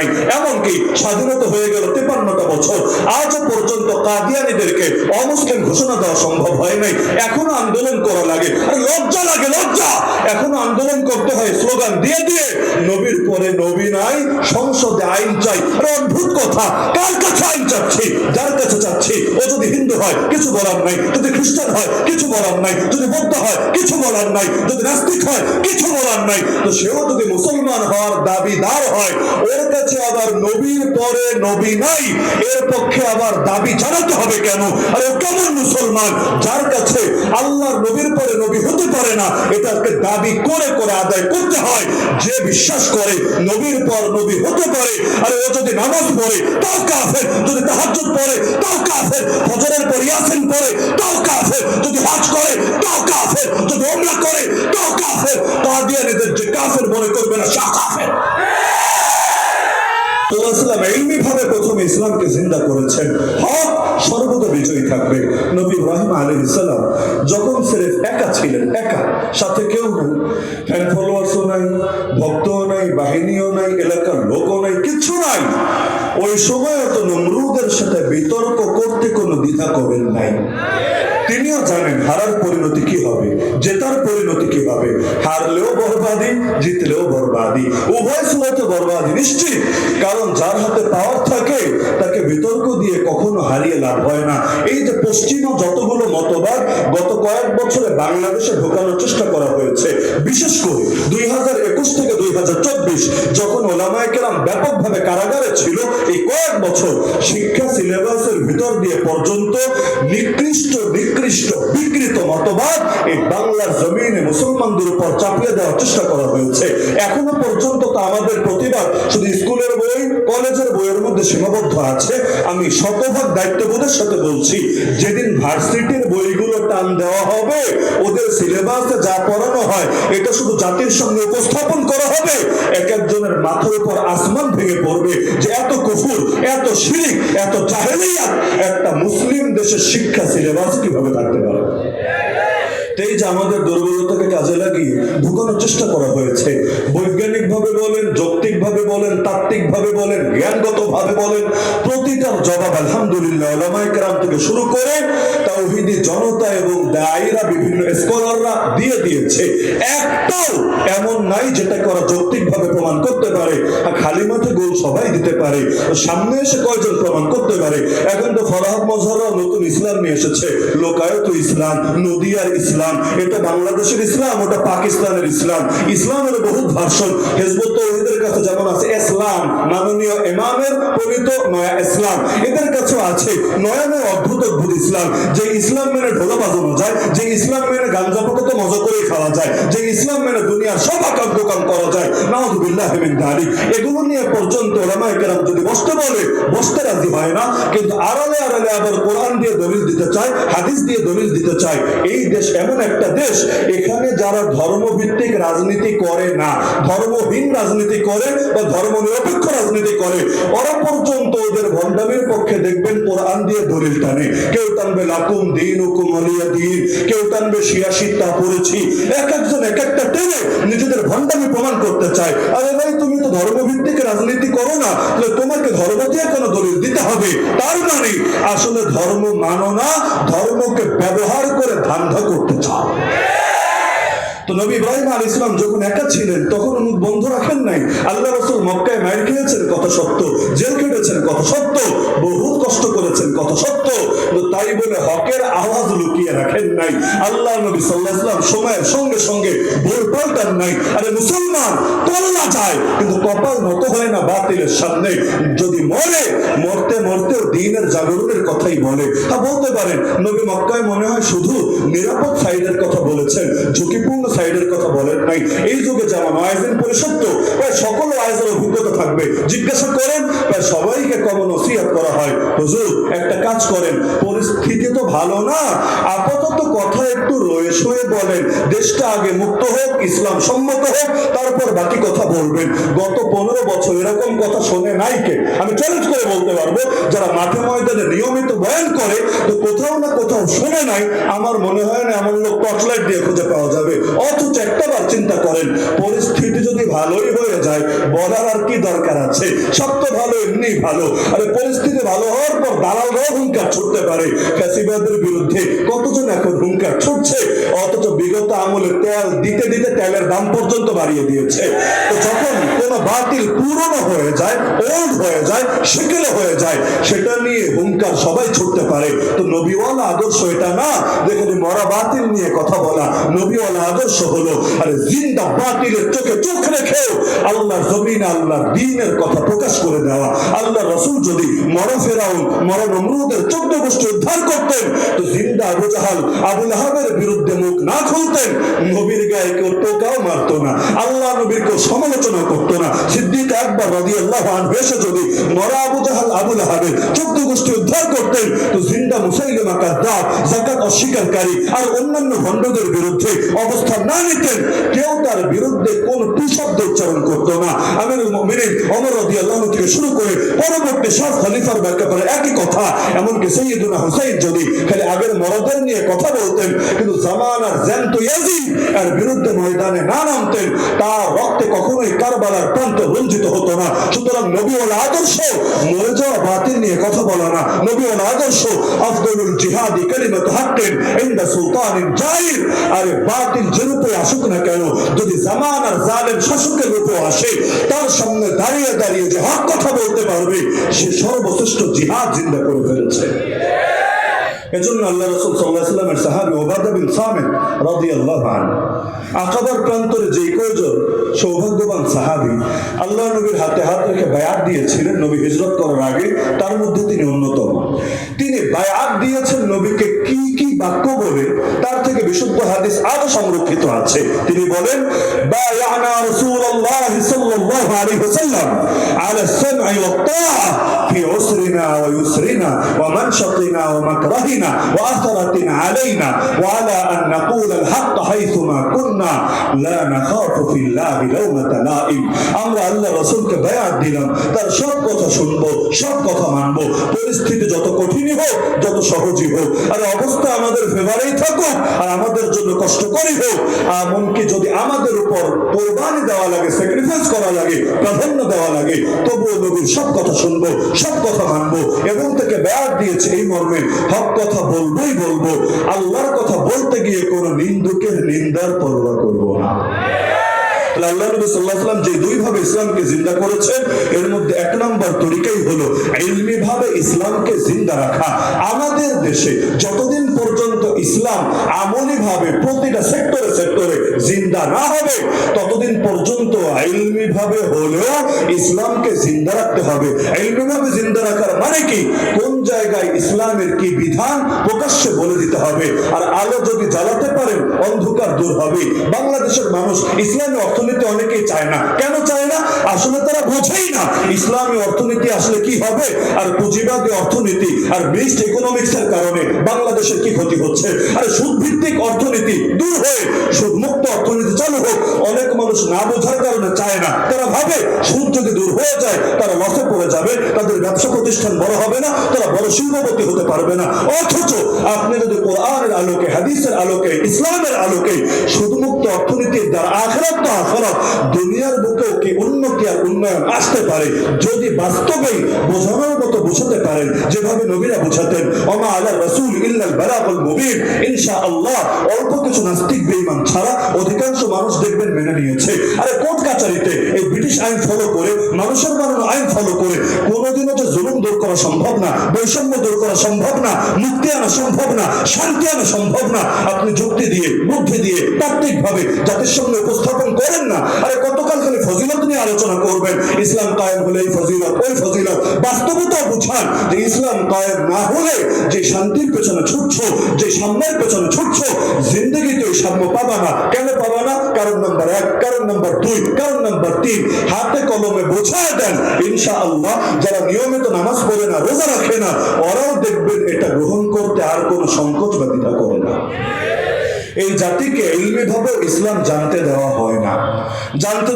নাই। এমনকি স্বাধীনতা হয়ে গেল তেপান্নটা বছর। আজও পর্যন্ত কাদিয়ানিদেরকে অমুসলিম ঘোষণা দেওয়া সম্ভব হয় নাই। এখনও আন্দোলন করা লাগে। লজ্জা লাগে, লজ্জা! এখনও আন্দোলন করতে হয়, স্লোগান দিয়ে দিয়ে। নবীর পরে নবী নাই, সংসদে আইন চাই। অদ্ভুত কথা, কার কাছে আইন চাচ্ছি? যার কাছে চাচ্ছি? ও যদি হিন্দু হয়, কিছু বলার নাই। যদি খ্রিস্টান হয়, কিছু বলার নাই। যদি বৌদ্ধ হয়, কিছু বলার নাই। যদি নাস্তিক হয়, কিছু বলার নাই। তো সেও যদি মুসলমান হওয়ার দাবিদার হয়, ওর কাছে আবার নবীর পরে নবী নাই। এর পক্ষে আবার দাবি জানাতে হবে কেন? আরে ও কেমন মুসলমান? যার কাছে আল্লাহর নবীর পরে পারে না এটাকে দাবি করে করে আদায় করতে হয়। যে বিশ্বাস করে, নবীর পর নবী হতে পারে, আরে ও যদি নামাজ পড়ে, তাও কাফের। যদি তাহাজ্জুদ পড়ে, তাও কাফের। ফজরের পর ইয়াসিন পড়ে, তাও কাফের। যদি হজ করে, তাও কাফের। যদি ওমরা করে, তাও কাফের। কাদিয়ানীদের যে কাফের মনে করবে না, সা কাফের। প্রথমে ইসলামকে জিন্দা করেছেন। হক সর্বদা বিজয়ী থাকবে। নবী ইব্রাহিম আলী ইসলাম যখন ছিলেন, একা, সাথে কেউ নাই। ফ্যান ফলোয়ার্সও নাই, ভক্তও নাই, বাহিনীও নাই, এলাকার লোকও নাই, কিছু নাই। ওই সময় তো নমরুদের সাথে বিতর্ক করতে কোনো দ্বিধা করেন নাই। তিনিও জানেন হারার পরিণতি কি হবে, জেতার পরিণতি কি হবে। হারলেও বরবাদি, জিতলেও বরবাদি। উভয় সুরতে বরবাদি, নিশ্চিত। কারণ যার হাতে পাওয়ার থাকে, তাকে বিতর্ক দিয়ে কখনো হারিয়ে লাভ হয় না। এই যে পশ্চিমা যতগুলো মতবাদ, গত কয়েক বছরে বাংলাদেশে ঢোকানোর চেষ্টা করা হয়েছে। বিশেষ করে দুই হাজার একুশ থেকে দুই হাজার চব্বিশ, যখন ওলামায় কেরাম ব্যাপকভাবে কারাগারে ছিল, এই কয়েক বছর শিক্ষা সিলেবাসের ভিতর দিয়ে পর্যন্ত নিকৃষ্ট নিকৃষ্ট বিকৃত মতবাদ এই বাংলার জমিনে মুসলমানদের উপর চাপিয়ে দেওয়ার চেষ্টা করা হয়েছে। এখনও পর্যন্ত তো আমাদের প্রতিবাদ শুধু স্কুলের বই, কলেজের বইয়ের মধ্যে সীমাবদ্ধ আছে। আমি শতভাগ দায়িত্ববোধের সাথে বলছি, যেদিন ভার্সিটির বইগুলো টান দেওয়া হবে, ওদের সিলেবাসে যা পড়ানো হয়, এটা শুধু জাতির সঙ্গে উপস্থাপন করা হবে। এক একজনের মাথার উপর আসমান ভেঙে পড়বে যে এত কুফুর, এত শিরিক, এত জাহেলিয়া একটা মুসলিম দেশের শিক্ষা সিলেবাস কীভাবে থাকতে পারে। এই যে আমাদের দুর্বলতাকে কাজে লাগিয়ে ঢুকানোর চেষ্টা করা হয়েছে বৈজ্ঞানিক ভাবে বলেন যৌক্তিক ভাবে বলেন তাত্ত্বিক ভাবে বলেন জ্ঞানগত ভাবে বলেন প্রতিটার জবাব আলহামদুলিল্লাহ ওলামায়ে কেরাম থেকে শুরু করে তাওহীদি জনতা এবং দায়ীরা বিভিন্ন স্কলাররা দিয়ে দিয়েছে। একটাও এমন নাই যেটাকে ওরা যৌক্তিক ভাবে প্রমাণ করতে পারে আর খালি মাঠে গোল সবাই দিতে পারে। সামনে এসে কয়জন প্রমাণ করতে পারে? এখন তো ফরাহাদ মজহররাও নতুন ইসলাম নিয়ে এসেছে। লোকায়ত ইসলাম, নদিয়ার ইসলাম এটা বাংলাদেশের ইসলাম, ওটা পাকিস্তানের ইসলাম। ইসলামের বহুত ভার্সন। হেজবুত তৌহিদের কাছে যেমন আছে, ইসলাম মাননীয় ইমামের পবিত্র নয়া ইসলাম। এদের কাছেও আছে নয়া অদ্ভুত অদ্ভুত ইসলাম। যে ইসলাম মেনে ঢোলা বাজানো যায়, যে ইসলাম মেনে গাঞ্জা তো মজা করে খাওয়া যায়, যে ইসলাম মেনে দুনিয়ার সব আকাম দোকান করা যায়, নাউজুবিল্লাহ এগুলো নিয়ে পর্যন্ত কেরাম যদি বসতে বলে, বসতে রাজি হয় না। কিন্তু আড়ালে আড়ালে আবার কোরআন দিয়ে দলিল দিতে চায়, হাদিস দিয়ে দলিল দিতে চায়। এই দেশ এমন একটা দেশ, এখানে যারা ধর্মভিত্তিক রাজনীতি করে না, ধর্মহীন রাজনীতি করে বা ধর্ম নিরপেক্ষ রাজনীতি করে, ওরা পর্যন্ত ওদের ভণ্ডামির পক্ষে দেখবেন কোরআন দিয়ে দলিল টানে। কেউ টানবে লাকুম দিন হুকুম আলিয়া দিন, কেউ টানবে শিয়াশিটা পড়েছি। এক একজন এক একটা টেনে নিজেদের ভণ্ডামি প্রমাণ করতে চায়। আরে ভাই, তুমি তো ধর্মভিত্তিক রাজনীতি করো না, তাহলে তোমাকে ধর্ম দিয়ে কোনো দলিল দিতে হবে? তার মানে আসলে ধর্ম মানো না, ধর্মকে ব্যবহার করে ধান্দা করতে হবে তো নবী ইব্রাহিম আল ইসলাম যখন একা ছিলেন, তখন মুখ বন্ধ রাখেন নাই। আল্লাহ রসুল মক্কায় মায়ের খেয়েছেন, কত সত্য। জেল কেটেছেন কত সত্য। বহুত কষ্ট করেছেন, কত সত্য। তাই বলে হকের আওয়াজ লুকিয়ে রাখেন নাই। আল্লাহ নবী সাল্লাহ ইসলাম সময়ের সঙ্গে সঙ্গে বই পাল্টান নাই। আরে মুসলমান, কল্লা যায়, কিন্তু কপাল নত হয় না বাতিলের সামনে। যদি মরে, মরতে মরতেও দিনের জাগরণের কথাই বলে। তা বলতে পারেন, নবী মক্কায় মনে হয় শুধু নিরাপদ সাইডের কথা বলেছেন, ঝুঁকিপূর্ণ সাইডের কথা বলেন নাই। এই যুগে যেমন আয়োজন পরিষদ প্রায় সকল আয়োজনের অভিজ্ঞতা থাকবে। জিজ্ঞাসা করেন প্রায় সবাইকে কমন নসিহত করা হয়। হুজুর, একটা কাজ করেন, পরিস্থিতি তো ভালো না। আপাতত কথা একটু রয়ে শুয়ে বলেন, দেশটা আগে মুক্ত হোক, ইসলাম সম্মত হোক, তারপর বাকি কথা বলবেন। গত পনেরো বছর এরকম কথা শোনে নাই কে? আমি চ্যালেঞ্জ করে বলতে পারব, যারা মাঠে ময়দানে নিয়মিত বয়ান করে, তো কোথাও না কোথাও শুনে নাই, আমার মনে হয় না এমন লোক টর্চলাইট দিয়ে খুঁজে পাওয়া যাবে। অথচ একটাবার চিন্তা করেন, পরিস্থিতি যদি ভালোই হয়ে যায়, বলার আর কি দরকার আছে? সব তো ভালো এমনি ভালো। আরে পরিস্থিতি ভালো হওয়ার পর দালালরাও হুঙ্কার ছুটতে পারে। ফ্যাসিবাদের বিরুদ্ধে কতজন এখন হুঙ্কার ছুটছে? অথচ বিগত আমলে তেল দিতে দিতে তেলের দাম পর্যন্ত বাড়িয়ে দিয়েছে। তো যখন কোনো বাতিল পুরনো হয়ে যায় ওল্ড হয়ে যায়, সেকেলে হয়ে যায়, সেটা নিয়ে হুঙ্কার সবাই ছুটতে পারে। তো নবীওয়ালা আদর্শ এটা না। যেখানে মরা বাতিল নিয়ে কথা বলা। নবীওয়ালা আদর্শ হলো, আরে জিন্দা বাতিলের চোখে চোখ রেখেও আল্লাহর জমিন আল্লাহর দিনের কথা প্রকাশ করে দেওয়া। আল্লাহ রসুল যদি মরা ফেরাউন, মরা নমরুদের চোদ্দ গোষ্ঠী উদ্ধার করতেন, তো জিন্দা আবু জাহাল আবুল আহাবের বিরুদ্ধে মুখ না খুলতেন, নবীর গায়ে কেউ টোকাও মারতো না, আল্লাহ নবীর কেউ সমালোচনা করতো না। সিদ্দিক একবার রাজি আল্লাহ এসে যদি মরা আবু জাহাল আবুল আহাবের চোদ্দ গোষ্ঠী উদ্ধার করতেন, তো জিন্দা মুসাইলিমা কাদ্দাব জাকাত অস্বীকারী, আর অন্যান্য ভণ্ডদের বিরুদ্ধে অবস্থান না নিতেন কেউ তার বিরুদ্ধে কোন টুশব্দ উচ্চারণ করতো না। আমিরুল মুমিনিন ওমর রাদিয়াল্লাহু থেকে শুরু করে পরবর্তী সব খলিফার ব্যাখ্যা করে একই কথা, এমনকি সৈয়দুনা হুসাইন যদি খালি আগের মরদের নিয়ে কথা বলতেন, কিন্তু জ্যান্ত ইয়াজিদ এর বিরুদ্ধে ময়দানে না নামতেন, তার রক্তে কখনোই কারবালার প্রান্ত রঞ্জিত হতো না। সুতরাং নবীওয়ালা আদর্শ মরে যাওয়া বাতিল নিয়ে কথা বলা না। নবীওয়ালা আদর্শ আফদলুল জিহাদি কালিমাত হাক্কিন ইনদা সুলতানিন জাহির আরে বাতিল রূপে আসুক না কেন, যদি জামানার জালেম শাসকের রূপে আসে, তার সামনে দাঁড়িয়ে দাঁড়িয়ে যে হক কথা বলতে পারবে, সে সর্বশ্রেষ্ঠ জিহাদ জিন্দা করে ফেলেছে। এজন্য আল্লাহ রসুল সাল্লাহামের সাহাবি ওবাদা বিন সামেদ রাদি আল্লাহ আকাদার প্রান্তরে যে কয়জন সৌভাগ্যবান সাহাবি আল্লাহ নবীর হাতে হাত রেখে বায়াত দিয়েছিলেন নবী হিজরত করার আগে, তার মধ্যে তিনি অন্যতম। তিনি বায়াত দিয়েছেন নবীকে কি কি বাক্য বলে, তার থেকে বিশুদ্ধ হাদিস আরও সংরক্ষিত আছে। তিনি বলেন, বায়ানা রাসূলুল্লাহ সাল্লাল্লাহু আলাইহি ওয়াসাল্লাম আলা সামঈ ওয়া তাআ ফি উসরিনা ওয়া ইউসরিনা ওয়া মানশাতিনা ওয়া মাকরাহিনা ومكرهنا وأثرة علينا وعلى أن نقول الحق حيثما كنا لا نخاف في الله لومة لائم আমরা আল্লাহ রসুলকে বায়াত দিলাম তার সব কথা শুনবো সব কথা মানবো পরিস্থিতি যত কঠিনই হোক যত সহজই হোক আর অবস্থা আমাদের ফেভারেই থাকুক আর আমাদের জন্য কষ্টকরই হোক এমনকি যদি আমাদের উপর কোরবানি দেওয়া লাগে স্যাক্রিফাইস করা লাগে প্রাধান্য দেওয়া লাগে তবুও নবীর সব কথা শুনবো সব কথা মানবো এবং থেকে ব্যাট দিয়েছে এই মর্মে হক কথা বলবোই বলব। আল্লাহর কথা বলতে গিয়ে কোন নিন্দুকের নিন্দার পরোয়া করব না। আল্লাহ নবী যে দুই ভাবে ইসলামকে জিন্দা করেছেন, এর মধ্যে এক নম্বর তরিকাই হলো ইলমি ভাবে ইসলামকে জিন্দা রাখা। আমাদের দেশে যতদিন পর্যন্ত ইসলাম আমলি ভাবে প্রতিটা সেক্টরে সেক্টরে জিন্দা না হবে, ততদিন পর্যন্ত ইলমি ভাবে হলেও ইসলামকে জিন্দা রাখতে হবে। ইলমি ভাবে জিন্দা রাখার মানে কি? কোন জায়গায় ইসলামের কি বিধান প্রকাশ্যে বলে দিতে হবে? আর আলো যদি জ্বালাতে পারেন অন্ধকার দূর হবে। বাংলাদেশের মানুষ ইসলামী অর্থনীতি অনেকেই চায় না। কেন চায় না? আসলে তারা বোঝেই না ইসলামী অর্থনীতি আসলে কি হবে আর পুঁজিবাদী অর্থনীতি আর বেস্ট ইকোনমিক্স এর কারণে বাংলাদেশের কি ক্ষতি হচ্ছে? আর সুদ ভিত্তিক অর্থনীতি দূর হয়ে সুদ মুক্ত অর্থনীতি চালু হোক, অনেক মানুষ না বোঝার কারণে চায় না। তারা ভাবে সুদ যদি দূর হয়ে যায়, তারা লসে পড়ে যাবে, তাদের ব্যবসা প্রতিষ্ঠান বড় হবে না, তারা বড় শিল্পপতি হতে পারবে না। অথচ আপনি যদি কোরআনের আলোকে, হাদিসের আলোকে, ইসলামের আলোকে সুদমুক্ত অর্থনীতির দ্বারা আখরাত তো আখরাত, দুনিয়ার বুকেও কি উন্নতি আর উন্নয়ন আসতে পারে? যদি বাস্তবেই বোঝানোর মতো বোঝাতে পারেন, যেভাবে নবীরা বোঝাতেন অমা আলা রসুল ইল্লাল বালাগুল মুবিন ইনশাআল্লাহ অল্প কিছু নাস্তিক বেঈমান ছাড়া অধিকাংশ মানুষ দেখবেন মেনে নিয়েছে। আরে কোর্ট কাচারিতে এই ব্রিটিশ আইন ফলো করে, মানুষের বানানো আইন ফলো করে, কোনোদিনও যে জুলুম দূর করা সম্ভব না, বৈষম্য দূর করা সম্ভব না, মুক্তি আনা সম্ভব না, শান্তি আনা সম্ভব না, আপনি যুক্তি দিয়ে, বুদ্ধি দিয়ে তাত্ত্বিক ভাবে জাতির সামনে উপস্থাপন করেন না। আরে কতকাল খালি ফজিলত নিয়ে আলোচনা করবেন? ইসলাম কায়েম হলে এই ফজিলত, ওই ফজিলত। বাস্তবতা বুঝান যে ইসলাম কায়েম না হলে যে শান্তির পেছনে ছুটছো, যে সাম্যের পেছনে ছুটছো, জিন্দগিতে ওই সাম্য পাবা না। কেন না কারণ নাম্বার এক, কারণ নাম্বার দুই, কারণ নাম্বার তিন। হাতে কলমে বোঝায় দেন ইনশা আল্লাহ যারা নিয়মিত নামাজ পড়ে না, রোজা রাখে না, ওরাও দেখবেন এটা গ্রহণ করতে আর কোনো সংকোচ বা দ্বিধা করে না। এই জাতিকে ইলমিভাবে ইসলাম জানতে দেওয়া হয় না। জানতে